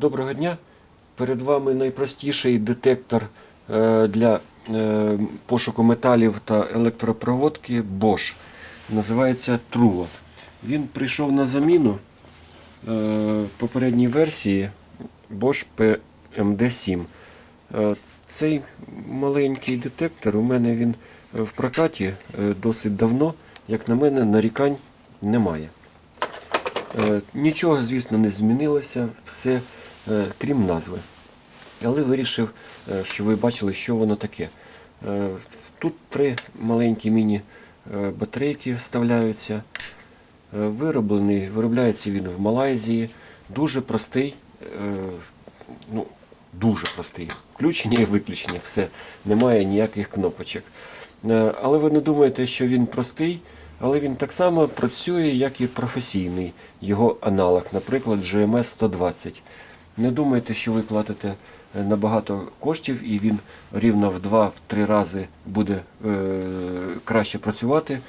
Доброго дня. Перед вами найпростіший детектор е, для е, пошуку металів та електропроводки Bosch. Називається Trua. Він прийшов на заміну е, попередній версії Bosch PMD7. Е, Цей маленький детектор у мене він в прокаті досить давно. Як на мене, нарікань немає. Нічого, звісно, не змінилося, все крім назви. Але вирішив, е, що ви бачили, що воно таке. Е, Тут три маленькі міні-батарейки вставляються. Е, Вироблений, виробляється він в Малайзії. Дуже простий, е, ну, дуже простий. Включення і виключення, все. Немає ніяких кнопочок. Е, Але ви не думаєте, що він простий, але він так само працює, як і професійний його аналог, наприклад, GMS 120. Не думайте, що ви платите е, набагато коштів і він рівно в 2-3 рази буде е, краще працювати,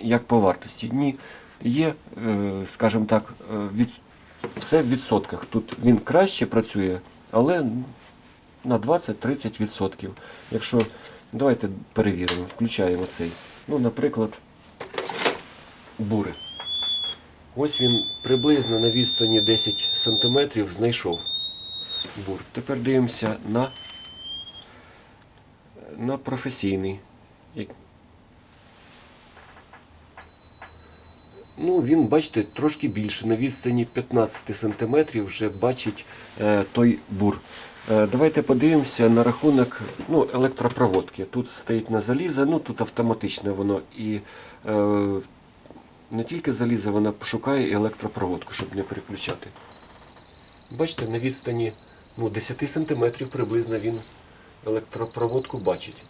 як по вартості. Ні, є, е, скажімо так, е, від, все в відсотках. Тут він краще працює, але на 20-30%. Якщо давайте перевіримо, включаємо цей. Ну, наприклад, бури. Ось він приблизно на відстані 10 см знайшов бур. Тепер дивимося на, на професійний. Ну, він, бачите, трошки більше. На відстані 15 см вже бачить е, той бур. Е, давайте подивимося на рахунок ну, електропроводки. Тут стоїть на залізо, ну тут автоматичне воно і е, не тільки залізо, вона шукає і електропроводку, щоб не переключати. Бачите, на відстані ну, 10 см приблизно він електропроводку бачить.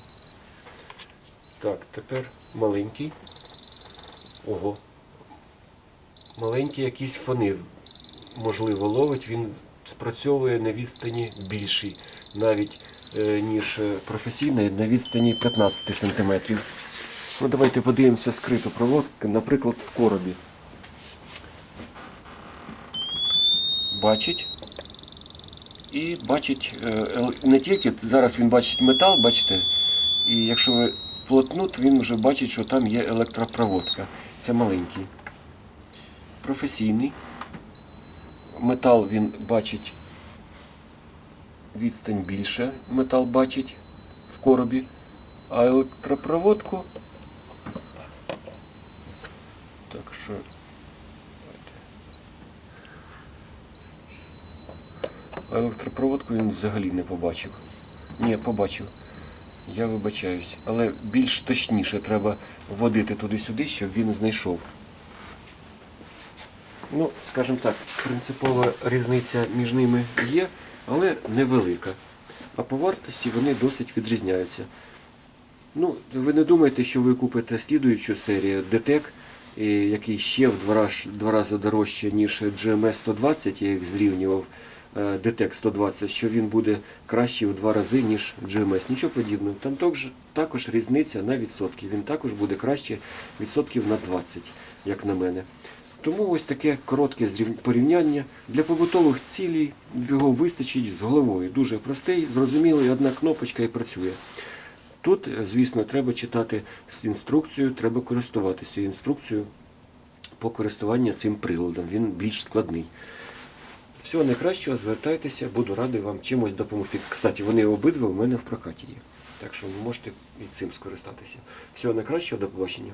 Так, тепер маленький. Ого. Маленький якісь фони, можливо, ловить, він спрацьовує на відстані більшій, навіть е, ніж е, професійний, на відстані 15 см. Ну, давайте подивимося скриту проводку, наприклад, в коробі. Бачить. І бачить е, не тільки зараз він бачить метал, бачите, і якщо ви плотнут, він вже бачить, що там є електропроводка. Це маленький. Професійний. Метал він бачить відстань більше, метал бачить в коробі, а електропроводку. Так що. Електропроводку він взагалі не побачив. Ні, побачив. Я вибачаюсь. Але більш точніше треба вводити туди-сюди, щоб він знайшов. Ну, скажімо так, принципова різниця між ними є, але невелика. А по вартості вони досить відрізняються. Ну, ви не думайте, що ви купите слідуючу серію DTEC, який ще в два, раз, два рази дорожче, ніж GMS 120, я їх зрівнював е, DTEC 120, що він буде кращий в два рази, ніж GMS. Нічого подібного. Там також, також різниця на відсотки. Він також буде краще відсотків на 20, як на мене. Тому ось таке коротке порівняння. Для побутових цілей його вистачить з головою. Дуже простий, зрозумілий, одна кнопочка і працює. Тут, звісно, треба читати інструкцією, треба користуватися інструкцією по користуванню цим приладом. Він більш складний. Всього найкращого, звертайтеся, буду радий вам чимось допомогти. Кстати, вони обидва у мене в прокаті є. Так що ви можете і цим скористатися. Всього найкращого, до побачення.